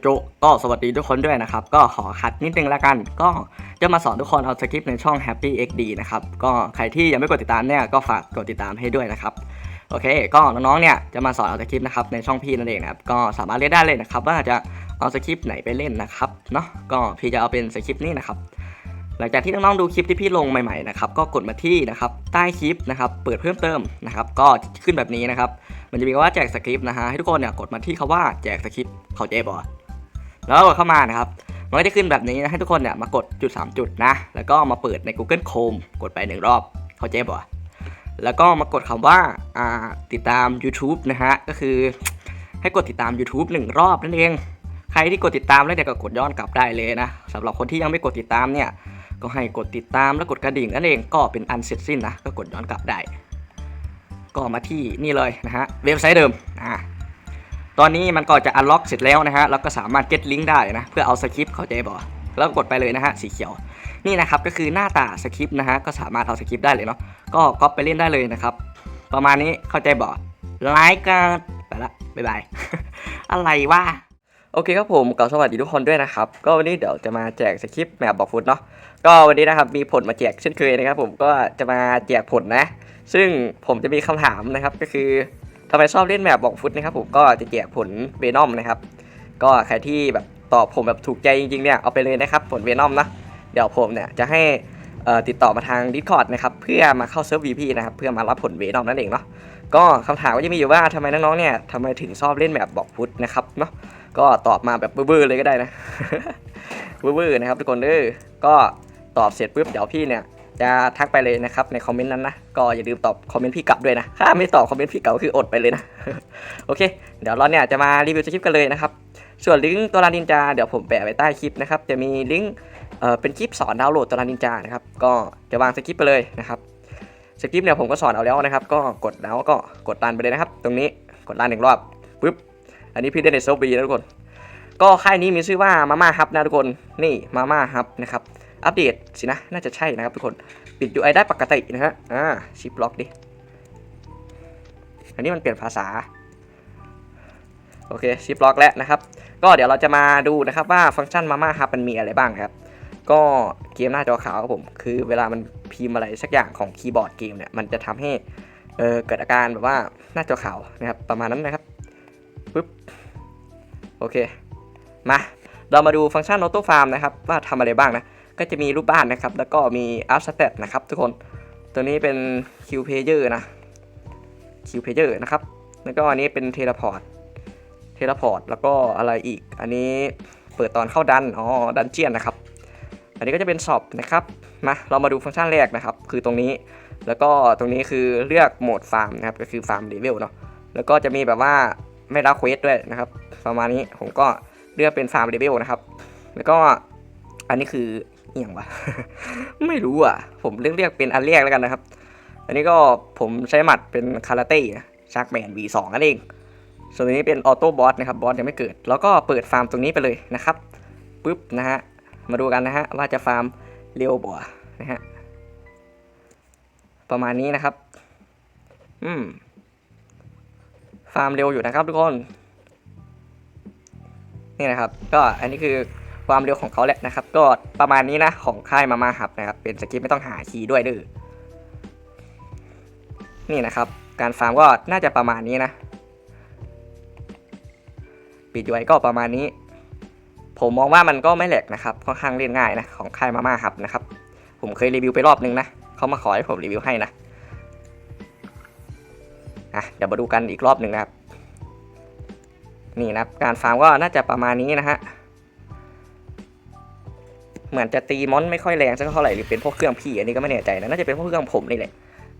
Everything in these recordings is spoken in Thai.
โจก็สวัสดีทุกคนด้วยนะครับ ก็ขอขัดนิดนึงละกัน ก็จะมาสอนทุกคนเอาสคริปต์ในช่อง Happy XD นะครับ ก็ใครที่ยังไม่กดติดตามเนี่ยก็ฝากกดติดตามให้ด้วยนะครับ โอเค ก็น้องๆเนี่ยจะมาสอนเอาสคริปต์นะครับในช่องพี่นั่นเองนะครับ ก็สามารถเล่นได้เลยนะครับ ว่าจะเอาสคริปต์ไหนไปเล่นนะครับ เนาะก็พี่จะเอาเป็นสคริปต์นี้นะครับ หลังจากที่น้องๆดูคลิปที่พี่ลงใหม่ๆนะครับ ก็กดมาที่นะครับใต้คลิปนะครับ เปิดเพิ่มเติมนะครับ ก็ขึ้นแบบนี้นะครับ มันจะมีคำว่าแจกสคริปต์นะฮะ ให้ทุกคนเนี่ยกดมาที่คำว่าแจกสคริปต์เขาใจบอ แล้วกดเข้ามานะครับมันก็จะขึ้นแบบนี้นะให้ทุกคนเนี่ยมากดจุด 3 จุดนะ แล้วก็มาเปิดใน Google Chrome กดไปหนึ่งรอบ เข้าใจบ่ะแล้วก็มากดคำว่าอ่าติดตาม YouTube นะฮะ ก็คือให้กดติดตาม YouTube หนึ่งรอบนั่นเอง ใครที่กดติดตามแล้วเดี๋ยวก็กดย้อนกลับได้เลยนะสำหรับคนที่ยังไม่กดติดตามเนี่ย ก็ให้กดติดตามแล้วกดกระดิ่งนั่นเองก็เป็นอันเสร็จสิ้นนะ ก็กดย้อนกลับได้ ก็มาที่นี่เลยนะฮะเว็บไซต์เดิมอ่า อนนี้มันก็จะอันล็อกเสร็จแล้วนะฮะแล้วก็สามารถ get ลิงก์ได้นะเพื่อเอาสคริปต์เข้าใจบ่แล้วกดไปเลยนะฮะสีเขียวนี่นะครับก็คือหน้าตาสคริปต์นะฮะก็สามารถเอาสคริปต์ได้เลยเนาะก็ก๊อปไปเล่นได้เลยนะครับประมาณนี้เข้าใจบ่ไลค์กันไปละบ๊ายบายอะไรวะโอเคครับผมก็สวัสดีทุกคนด้วยนะครับ ก็วันนี้เดี๋ยวจะมาแจกสคริปต์แมปบอกฟุตเนาะก็วันนี้นะครับมีผลมาแจกเช่นเคยนะครับ ผมก็จะมาแจกผลนะ ซึ่งผมจะมีคำถามนะครับก็คือ ทำไมชอบเล่นแมปบอกฟุตนะครับผมก็จะแจกผลเวนอมนะครับ ก็ใครที่แบบตอบผมแบบถูกใจจริงๆเนี่ยเอาไปเลยนะครับผลเวนอมนะเดี๋ยวผมเนี่ยจะให้ติดต่อมาทาง Discord นะครับเพื่อมาเข้าเซิร์ฟ VP นะครับเพื่อมารับผลเวนอมนั่นเองเนาะก็คำถามก็จะมีอยู่ว่าทำไมน้องๆเนี่ยทำไมถึงชอบเล่นแมปบอกฟุตนะครับเนาะก็ตอบมาแบบบื้อๆเลยก็ได้นะบื้อๆนะครับทุกคนเด้อก็ตอบเสร็จปุ๊บเดี๋ยวพี่เนี่ย จะทักไปเลยนะครับในคอมเมนต์นั้นนะก็อย่าลืมตอบคอมเมนต์พี่กลับด้วยนะถ้าไม่ตอบคอมเมนต์พี่เก่าคืออดไปเลยนะโอเค เดี๋ยวเราเนี่ยจะมารีวิวสคริปต์กันเลยนะครับส่วนลิงก์ตัวลานินจาเดี๋ยวผมแปะไว้ใต้คลิปนะครับจะมีลิงก์เป็นคลิปสอนดาวน์โหลดตัวลานินจานะครับก็จะวางสคริปต์ไปเลยนะครับสคริปต์เนี่ยผมก็สอนเอาแล้วนะครับ ก็กดแล้วก็กดรันไปเลยนะครับ ตรงนี้กดรันหนึ่งรอบปุ๊บอันนี้พี่ได้ในโซบีนะทุกคน ก็ค่ายนี้มีชื่อว่ามาม่าฮับนะทุกคนนี่มาม่าฮับนะครับ อัปเดตสินะ น่าจะใช่นะครับทุกคน ปิด UI ได้ปกตินะฮะ อ่า ชิปล็อกดิ อันนี้มันเปลี่ยนภาษา โอเค ชิปล็อกแล้วนะครับ ก็เดี๋ยวเราจะมาดูนะครับว่าฟังก์ชันมาม่าฮับมันมีอะไรบ้างครับ ก็เกมหน้าจอขาวครับผม คือเวลามันพิมพ์อะไรสักอย่างของคีย์บอร์ดเกมเนี่ย มันจะทำให้เเกิดอาการแบบว่าหน้าจอขาวนะครับ ประมาณนั้นนะครับปึ๊บ โอเค มา เรามาดูฟังก์ชันออโต้ฟาร์มนะครับว่าทำอะไรบ้างนะ ก็จะมีรูปบ้านนะครับ แล้วก็มี Art Stat นะครับทุกคนตัวนี้เป็น Q Player นะ Q Player นะครับ แล้วก็อันนี้เป็น Teleport Teleport แล้วก็อะไรอีก อันนี้เปิดตอนเข้าดันอ๋อดันเจียนนะครับ อันนี้ก็จะเป็นสอบนะครับมาเรามาดูฟังก์ชันแรกนะครับ คือตรงนี้แล้วก็ตรงนี้คือเลือกโหมดฟาร์มนะครับก็คือฟาร์มเลเวลเนาะแล้วก็จะมีแบบว่าไม่รับเควสด้วยนะครับ ประมาณนี้ผมก็เลือกเป็นฟาร์มเลเวลนะครับ แล้วก็อันนี้คือ อหย่างวะ ไม่รู้อะ ผมเรียกเรียกเป็นอันแรกแล้วกันนะครับ อันนี้ก็ผมใช้หมัดเป็นคาราเต้ชักแมน V2 นั่นเอง ส่วนอันนี้เป็นออโต้บอสนะครับ บอสยังไม่เกิด แล้วก็เปิดฟาร์มตรงนี้ไปเลยนะครับปุ๊บนะฮะ มาดูกันนะฮะว่าจะฟาร์มเร็วบ่นะฮะ ประมาณนี้นะครับ อืม ฟาร์มเร็วอยู่นะครับทุกคน นี่นะครับ ก็อันนี้คือ ความเร็วของเขาแหละนะครับ ก็ประมาณนี้นะของค่ายมาม่าฮับนะครับ เป็นสกิปไม่ต้องหาคีย์ด้วยเด้อนี่นะครับ การฟาร์มก็น่าจะประมาณนี้นะ ปิดไว้ก็ประมาณนี้ ผมมองว่ามันก็ไม่แหลกนะครับค่อนข้างเล่นง่ายนะของค่ายมาม่าฮับนะครับ ผมเคยรีวิวไปรอบนึงนะเขามาขอให้ผมรีวิวให้นะอะเดี๋ยวมาดูกันอีกรอบหนึ่งนะครับ นี่นะการฟาร์มก็น่าจะประมาณนี้นะฮะ เหมือนจะตีมอนไม่ค่อยแรงสักเท่าไหร่หรือเป็นพวกเครื่องพี่อันนี้ก็ไม่แน่ใจนะน่าจะเป็นพวกเครื่องผมนี่แหละ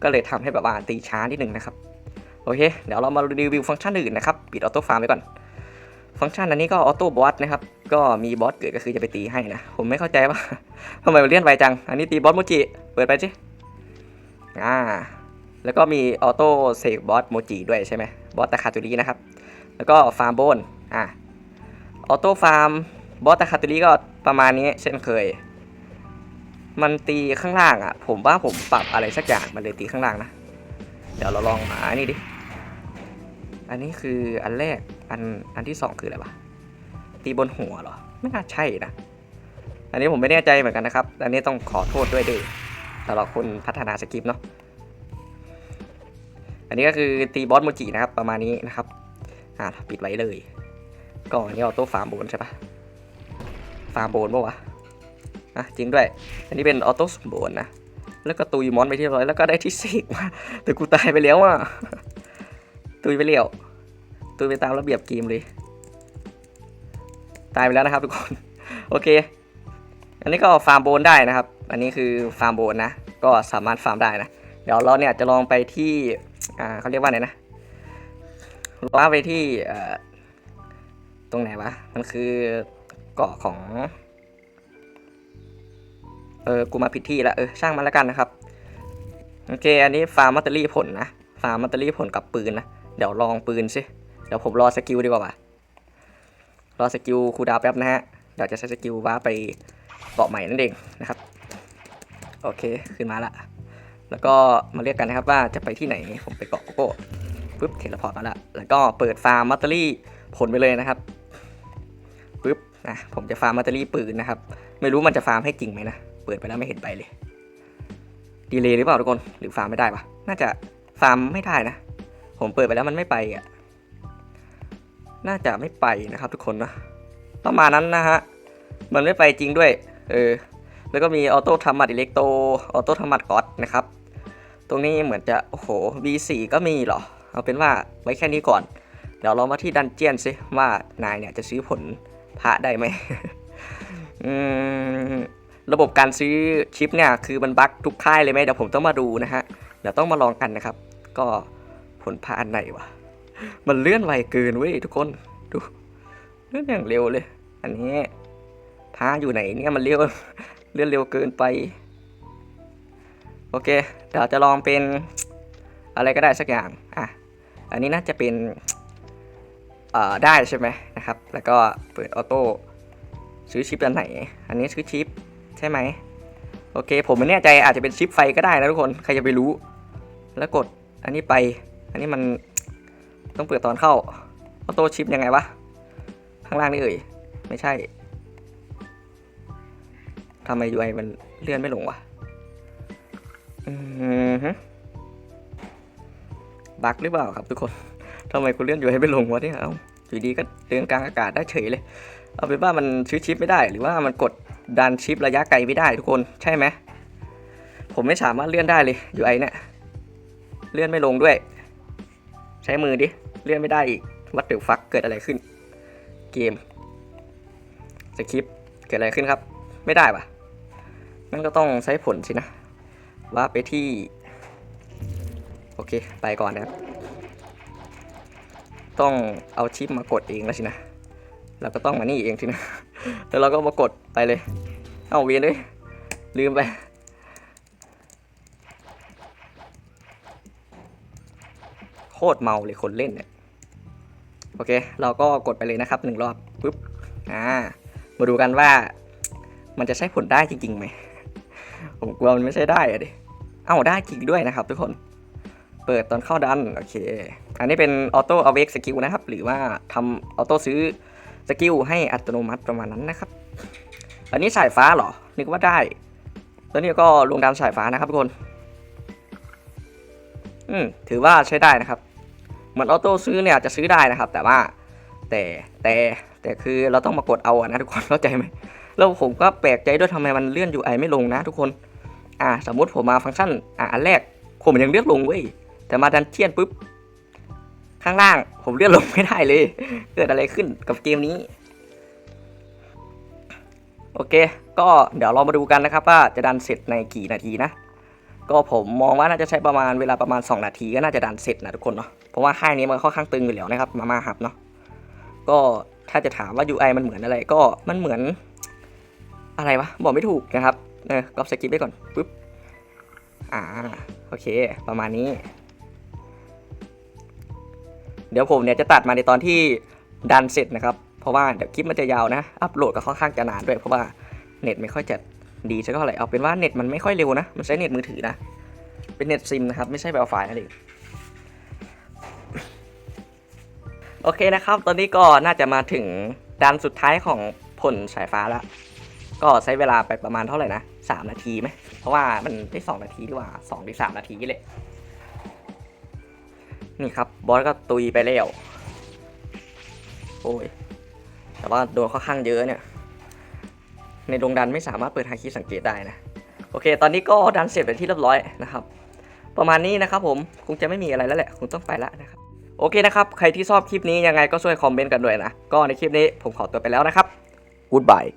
ก็เลยทำให้แบบว่าตีช้านิดนึงนะครับโอเค เดี๋ยวเรามารีวิวฟังก์ชันอื่นนะครับปิดออโต้ฟาร์มไว้ก่อน ฟังก์ชันอันนี้ก็ออโต้บอสนะครับก็มีบอสเกิดก็คือจะไปตีให้นะ ผมไม่เข้าใจว่าทำไมมันเลื่อนไวจัง อันนี้ตีบอสโมจิเปิดไปสิอ่าแล้วก็มีออโต้เสกบอสโมจิด้วยใช่ไหมบอสตะคาตุรีนะครับ แล้วก็ฟาร์มโบนอะออโต้ฟาร์ม บอสตะคาตุรีก็ประมาณนี้เช่นเคย มันตีข้างล่างอะ ผมว่าผมปรับอะไรสักอย่างมันเลยตีข้างล่างนะ เดี๋ยวเราลองมาอันนี้ดิ อันนี้คืออันแรก อันอันที่สองคืออะไรวะ ตีบนหัวเหรอ ไม่น่าใช่นะ อันนี้ผมไม่แน่ใจเหมือนกันนะครับ อันนี้ต้องขอโทษด้วยด้อสำหรับคนพัฒนาสคริปต์เนาะ อันนี้ก็คือตีบอสโมจินะครับ ประมาณนี้นะครับ อ่าปิดไว้เลย ก็อันนี้ออโต้ฟาร์มบนใช่ปะ ฟาร์มโบนปะวะอะจริงด้วย อันนี้เป็นออโต้สมโบนนะ แล้วก็ตุยมอนไปที่ร้อยแล้วก็ได้ที่เสกมาแต่กูตายไปแล้วอะตุยไปแล้วตุยไปตามระเบียบเกมเลย ตายไปแล้วนะครับทุกคน โอเค อันนี้ก็ฟาร์มโบนได้นะครับ อันนี้คือฟาร์มโบนนะ ก็สามารถฟาร์มได้นะ เดี๋ยวเราเนี่ยจะลองไปที่ อ่าเขาเรียกว่าไหนนะว่าไปที่ตรงไหนวะ มันคือ เกาะของ เออ กูมาผิดที่แล้วเออ ช่างมันแล้วกันนะครับ โอเค อันนี้ฟาร์มมัตเตอรี่ผลนะ ฟาร์มมัตเตอรี่ผลกับปืนนะ เดี๋ยวลองปืนสิ เดี๋ยวผมรอสกิลดีกว่าว่ะรอสกิลคูดาวแป๊บนะฮะ เดี๋ยวจะใช้สกิลว่าไปเกาะใหม่นั่นเองนะครับ โอเค ขึ้นมาละ แล้วก็มาเรียกกันนะครับว่าจะไปที่ไหน ผมไปเกาะโกโก้ปุ๊บเทเลพอร์ตมาละ แล้วก็เปิดฟาร์มมัตเตอรี่ผลไปเลยนะครับ ปุ๊บนะผมจะฟาร์มมัตเตอรี่ปืนนะครับ ไม่รู้มันจะฟาร์มให้จริงไหมนะ เปิดไปแล้วไม่เห็นไปเลย ดีเลยหรือเปล่าทุกคน หรือฟาร์มไม่ได้ปะน่าจะฟาร์มไม่ได้นะ ผมเปิดไปแล้วมันไม่ไปอะ น่าจะไม่ไปนะครับ ทุกคนนะ ประมาณนั้นนะฮะ มันไม่ไปจริงด้วย เออ แล้วก็มีออโต้ทำมัดอิเล็กโตออโต้ทำมัดก๊อตนะครับ ตรงนี้เหมือนจะ โอ้โห V4 ก็มีเหรอ เอาเป็นว่าไว้แค่นี้ก่อน เดี๋ยวเรามาที่ดันเจียนซิว่านายเนี่ยจะซื้อผล พระได้ไหมระบบการซื้อชิปเนี่ยคือมันบั๊กทุกค่ายเลยไหมเดี๋ยวผมต้องมาดูนะฮะ เดี๋ยวต้องมาลองกันนะครับ ก็ผลพระอันไหนวะ มันเลื่อนไวเกินเว้ยทุกคนดูเลื่อนอย่างเร็วเลย อันนี้พระอยู่ไหนเนี่ยมันเร็วเลื่อนเร็วเกินไป โอเค เดี๋ยวจะลองเป็นอะไรก็ได้สักอย่าง อะ อันนี้น่าจะเป็น ได้ใช่ไหมนะครับ แล้วก็เปิดออโต้ซื้อชิปอันไหน อันนี้ซื้อชิปใช่ไหมโอเค ผมไม่แน่ใจอาจจะเป็นชิปไฟก็ได้นะทุกคน ใครจะไปรู้ แล้วกดอันนี้ไป อันนี้มันต้องเปิดตอนเข้าออโต้ชิปยังไงวะ ข้างล่างนี่เอ่ย ไม่ใช่ทำไม UI มันเลื่อนไม่ลงวะอือฮึบั๊กหรือเปล่าครับทุกคน ทำไมคุณเลื่อน UI ไม่ลงวะเนี่ยเอ้าอยู่ดีก็เดินกลางอากาศได้เฉยเลย เอาเป็นว่ามันชื้อชิปไม่ได้ หรือว่ามันกดดันชิประยะไกลไม่ได้ทุกคนใช่ไหมผมไม่สามารถเลื่อนได้เลย UI เนี่ยเลื่อนไม่ลงด้วย ใช้มือดิเลื่อนไม่ได้อีกวัดเดือฟักเกิดอะไรขึ้น เกมสคริปเกิดอะไรขึ้นครับ ไม่ได้ปะนั่นก็ต้องใช้ผลสินะว่าไปที่ โอเค ไปก่อนนะครับ ต้องเอาชิปมากดเองแล้วสินะเราก็ต้องมานี่เองสินะแล้วเราก็มากดไปเลย เอาเวียนเลยลืมไป โคตรเมาเลยคนเล่นเนี่ยโอเค เราก็กดไปเลยนะครับหนึ่งรอบปุ๊บอ่ามาดูกันว่ามันจะใช้ผลได้จริงๆไหมผมกลัวมันไม่ใช่ได้อะดิเอ้าได้จริงด้วยนะครับทุกคน เปิดตอนเข้าดัน โอเค อันนี้เป็นออโต้เอาเวกสกิลนะครับ หรือว่าทำออโต้ซื้อสกิลให้อัตโนมัติประมาณนั้นนะครับ อันนี้สายฟ้าเหรอ นึกว่าได้ แล้วนี่ก็ลงดาวสายฟ้านะครับทุกคน อืมถือว่าใช้ได้นะครับ เหมือนออโต้ซื้อเนี่ยจะซื้อได้นะครับ แต่ว่าแต่แต่แต่คือเราต้องมากดเอาอะนะทุกคนเข้าใจไหมแล้วผมก็แปลกใจด้วยทำไมมันเลื่อน UI ไม่ลงนะทุกคน อ่า สมมุติผมมาฟังก์ชันอ่าอันแรกผมยังเลื่อนลงเว้ยแต่มาดันเจียนปุ๊บ ข้างล่าง ผมเลื่อนลงไม่ได้เลย เกิดอะไรขึ้นกับเกมนี้ โอเค ก็เดี๋ยวเรามาดูกันนะครับว่าจะดันเสร็จในกี่นาทีนะ ก็ผมมองว่าน่าจะใช้ประมาณเวลาประมาณ 2 นาทีก็น่าจะดันเสร็จนะทุกคนเนาะ เพราะว่าค่ายนี้มันค่อนข้างตึงอยู่แล้วนะครับ มามาฮับเนาะ ก็ถ้าจะถามว่า UI มันเหมือนอะไรก็มันเหมือน อะไรวะบอกไม่ถูกนะครับ เออก็สกิปไปก่อนปุ๊บ อ่า โอเค ประมาณนี้ เดี๋ยวผมเนี่ยจะตัดมาในตอนที่ดันเสร็จนะครับ เพราะว่าเดี๋ยวคลิปมันจะยาวนะ อัปโหลดก็ค่อนข้างจะนานด้วยเพราะว่าเน็ตไม่ค่อยจะดีสักเท่าไหร่ เอาเป็นว่าเน็ตมันไม่ค่อยเร็วนะ มันใช้เน็ตมือถือนะ เป็นเน็ตซิมนะครับ ไม่ใช่แบบไฟล์นั่นเองโอเคนะครับ ตอนนี้ก็น่าจะมาถึงดันสุดท้ายของผลสายฟ้าแล้ว ก็ใช้เวลาไปประมาณเท่าไหร่นะสามนาทีไหม เพราะว่ามันได้สองนาทีดีกว่าสองหรือสามนาทีเลย นี่ครับ บอสก็ตุยไปแล้ว โอ้ย แต่ว่าโดนค่อนข้างเยอะเนี่ย ในดวงดันไม่สามารถเปิดฮาคิสังเกตได้นะ โอเค ตอนนี้ก็ดันเสร็จเป็นที่เรียบร้อยนะครับ ประมาณนี้นะครับผมคงจะไม่มีอะไรแล้วแหละคงต้องไปล้วนะครับ โอเคนะครับ ใครที่ชอบคลิปนี้ยังไงก็ช่วยคอมเมนต์กันด้วยนะ ก็ในคลิปนี้ผมขอตัวไปแล้วนะครับ Goodbye